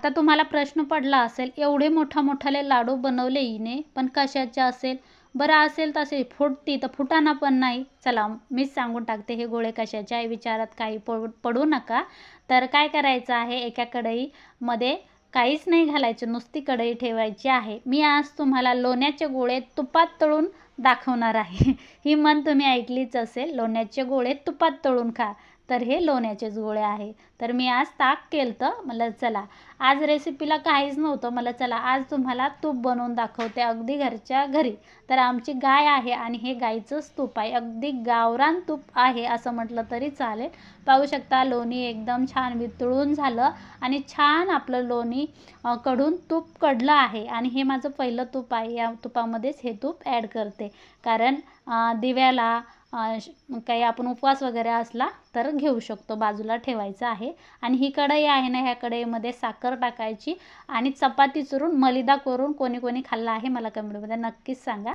आता तुम्हाला प्रश्न पडला असेल एवढे मोठा मोठाले लाडू बनवले हिने पण कशाचे असेल? बरं असेल तसे फुटती तर फुटाना पण नाही. चला मीच सांगून टाकते हे गोळे कशाचे आहे विचारात काही पडू नका. तर काय करायचं आहे एका कढईमध्ये काहीच नाही घालायचं नुसती कढई ठेवायची आहे. मी आज तुम्हाला लोण्याचे गोळे तुपात तळून दाखवणार आहे. ही मन तुम्ही ऐकलीच असेल लोण्याचे गोळे तुपात तळून खा. तर हे लोण्याचेच गोळे आहे. तर मी आज ताक केलं तर मला चला. आज रेसिपीला काहीच नव्हतं मला चला आज तुम्हाला तूप बनवून दाखवते अगदी घरच्या घरी. तर आमची गाय आहे आणि हे गाईचंच तूप आहे. अगदी गावरान तूप आहे असं म्हटलं तरी चालेल. पाहू शकता लोणी एकदम छान वितळून झालं आणि छान आपलं लोणी कडून तूप कडलं आहे. आणि हे माझं पहिलं तूप आहे. या तुपामध्येच हे तूप ॲड करते. कारण दिव्याला काही आपण उपवास वगैरे असला तर घेऊ शकतो. बाजूला ठेवायचं आहे. आणि ही कढई आहे ना ह्या कढईमध्ये साखर टाकायची आणि चपाती चुरून मलिदा करून कोणी कोणी खाल्ला आहे मला कमेंटमध्ये नक्कीच सांगा.